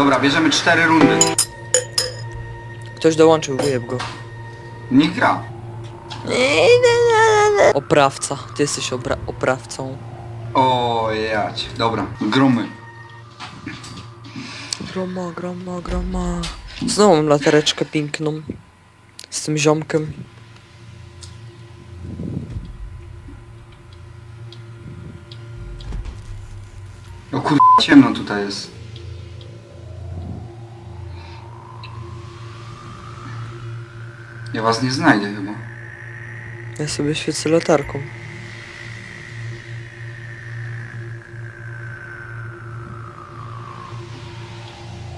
Dobra, bierzemy cztery rundy. Ktoś dołączył, wyjeb go. Niech gra. Oprawca. Ty jesteś obra oprawcą. O jać. Dobra, gromy. Groma, groma, groma. Znowu mam latareczkę piękną. Z tym ziomkiem. O kur... ciemno tutaj jest. Ja was nie znajdę chyba. Ja sobie świecę latarką.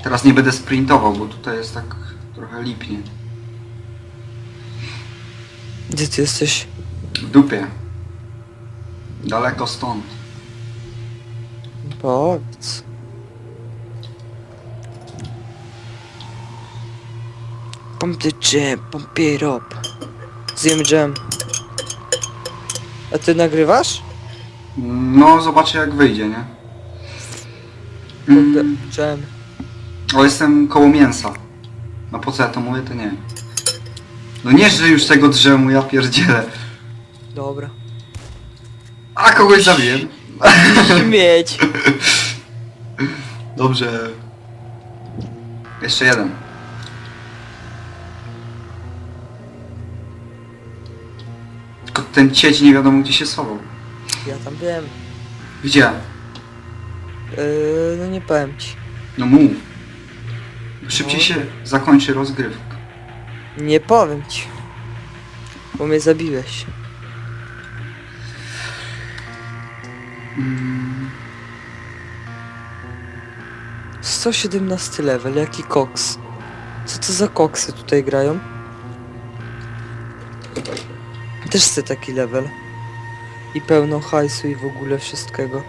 Teraz nie będę sprintował, bo tutaj jest tak trochę lipnie. Gdzie ty jesteś? W dupie. Daleko stąd. Powiedz. Pump the jam, pump it up. Zjem jam. A ty nagrywasz? No, zobaczę jak wyjdzie, nie? Pump the Mm, jam. o, jestem koło mięsa. No po co ja to mówię, to nie wiem. No nie, że już tego drzemu, ja pierdzielę. Dobra. A, kogoś zabiłem. Śmieć. Dobrze. Jeszcze jeden. Ten cieć nie wiadomo gdzie się schował. Ja tam wiem. Gdzie? Yy, no nie powiem ci. No mów. Szybciej No. się zakończy rozgrywka. Nie powiem ci. Bo mnie zabiłeś. Mm, 117 level, jaki koks. Co to za koksy tutaj grają? Też chcę taki level. I pełno hajsu i w ogóle wszystkiego.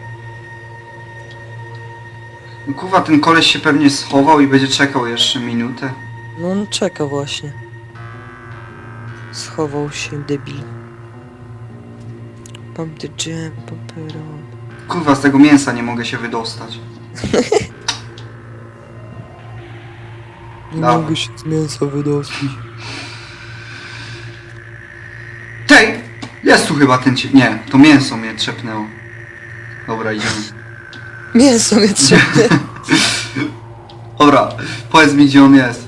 No kurwa, ten koleś się pewnie schował i będzie czekał jeszcze minutę. No on czeka właśnie. Schował się debil. Pump the jam, pump it up. Kurwa, z tego mięsa nie mogę się wydostać. Nie Dawaj. mogę się z mięsa wydostać. Jest tu chyba ten cie... Nie, to mięso mnie trzepnęło. Dobra, idziemy. Mięso mnie trzeba. Dobra, powiedz mi gdzie on jest.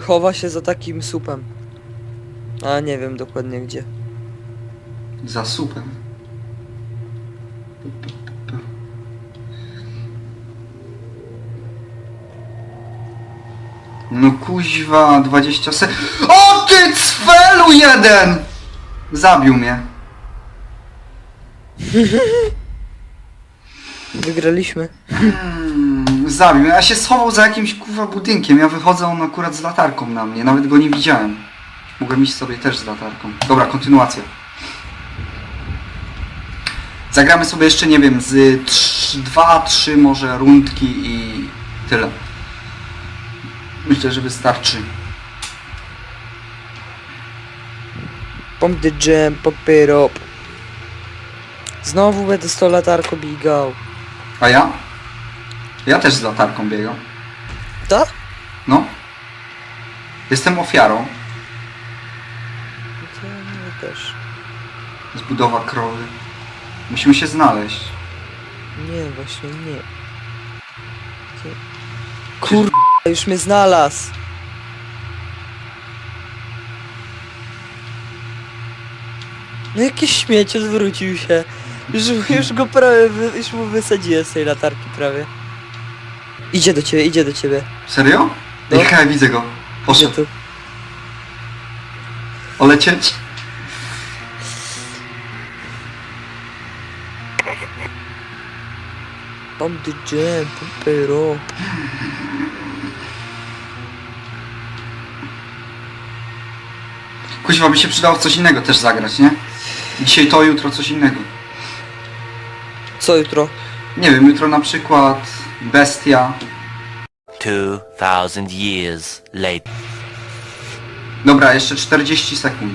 Chowa się za takim supem. A nie wiem dokładnie gdzie. Za supem. No kuźwa, 20 se... O ty cwelu jeden! Zabił mnie. Wygraliśmy. Hmm, zabił mnie. Ja się schował za jakimś kurwa budynkiem. Ja wychodzę, on akurat z latarką na mnie. Nawet go nie widziałem. Mogłem iść sobie też z latarką. Dobra, kontynuacja. Zagramy sobie jeszcze, nie wiem, z 2-3 może rundki i tyle. Myślę, że wystarczy. Pump the jam, pump it up. Znowu będę z tą latarką bigał. A ja? Ja też z latarką biegam. Tak? No. Jestem ofiarą. No to ja też. Zbudowa krowy. Musimy się znaleźć. Nie, właśnie nie. Kur... już mnie znalazł. No jakiś śmieć odwrócił się. Już, już go prawie, wy, już mu wysadziłem z tej latarki prawie. Idzie do ciebie, idzie do ciebie. Serio? No. Hej, widzę go. Idzie Poszedł. tu. Olecieć? Pump the jam. Kuźwa by się przydało w coś innego też zagrać, nie? Dzisiaj to, jutro coś innego. Co jutro? Nie wiem, jutro na przykład Bestia. 2,000 years later. Dobra, jeszcze 40 sekund.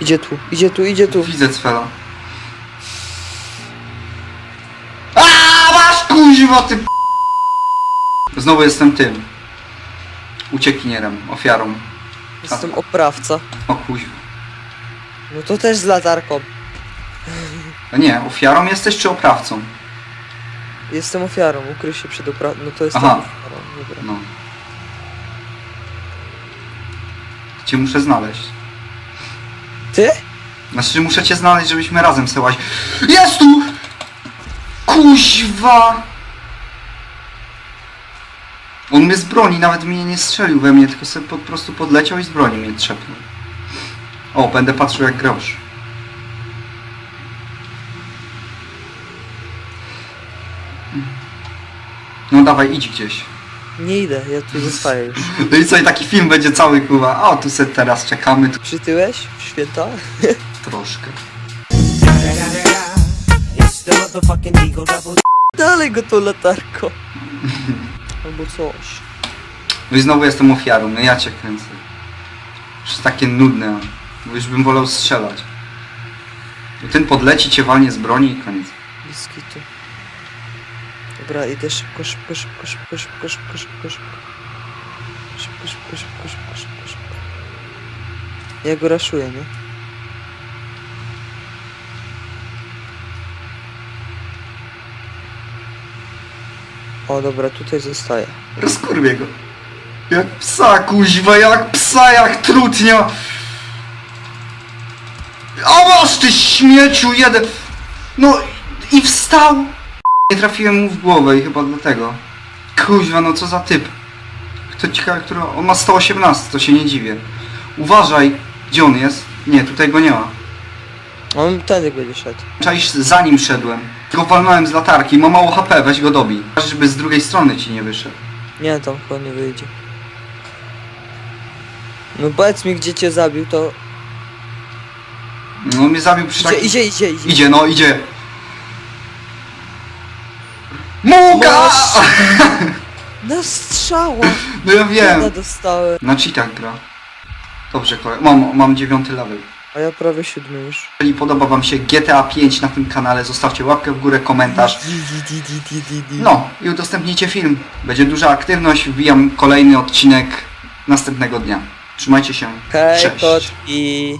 Idzie tu, idzie tu, idzie tu. Widzę Cfela. A masz kuźwa ty p... Znowu jestem tym. Uciekinierem, ofiarą. Jestem oprawca. O kuźwa. No to też z latarką. No nie, ofiarą jesteś czy oprawcą? Jestem ofiarą, ukryj się przed oprawcą. No to jestem Aha. ofiarą, dobra. No. Cię muszę znaleźć. Ty? Znaczy, muszę cię znaleźć, żebyśmy razem se łazi... Jest tu! Kuźwa! On mnie z broni, nawet mnie nie strzelił we mnie, tylko sobie po prostu podleciał i z broni mnie trzepnął. O, będę patrzył jak grosz. No dawaj, idź gdzieś. Nie idę, ja tu zostaję już. No i co, i taki film będzie cały, kurwa, o, tu se teraz czekamy, tu Przytyłeś w święta? troszkę. Dalej go tą latarką. Albo coś. No i znowu jestem ofiarą, no ja cię kręcę. Już takie nudne, bo już bym wolał strzelać. I ten podleci cię walnie z broni i koniec. Biskitu. Dobra, idę szybko, szybko, szybko, szybko, szybko, szybko, szybko, szybko. Szybko, szybko, szybko, szybko, szybko, szybko. Ja go raszuję, nie? O, dobra, tutaj zostaję. Rozkurwię go. Jak psa, kuźwa, jak psa, jak trutnia. Masz ty śmieciu, jeden. No i wstał. Nie trafiłem mu w głowę i chyba dlatego. Kuźwa, no co za typ. Kto ciekawe, który... On ma 118, to się nie dziwię. Uważaj, gdzie on jest? Nie, tutaj go nie ma. On tędy będzie szedł. Czaisz, za nim szedłem. Tylko walnąłem z latarki, ma mało HP, weź go dobij. Żeby z drugiej strony ci nie wyszedł. Nie, tam chyba nie wyjdzie. No powiedz mi, gdzie cię zabił, to... No mnie zabił przy Idzie, takim... idzie, idzie, idzie. Idzie, no idzie. Muga! Na strzała! No ja wiem. dostałem. Na cheatach gra. Dobrze, kolej. Mam, mam dziewiąty level. A ja prawie siódmy już. Jeżeli podoba wam się GTA 5 na tym kanale, zostawcie łapkę w górę, komentarz. No i udostępnijcie film. Będzie duża aktywność, wbijam kolejny odcinek następnego dnia. Trzymajcie się. Hej, Cześć. kotki.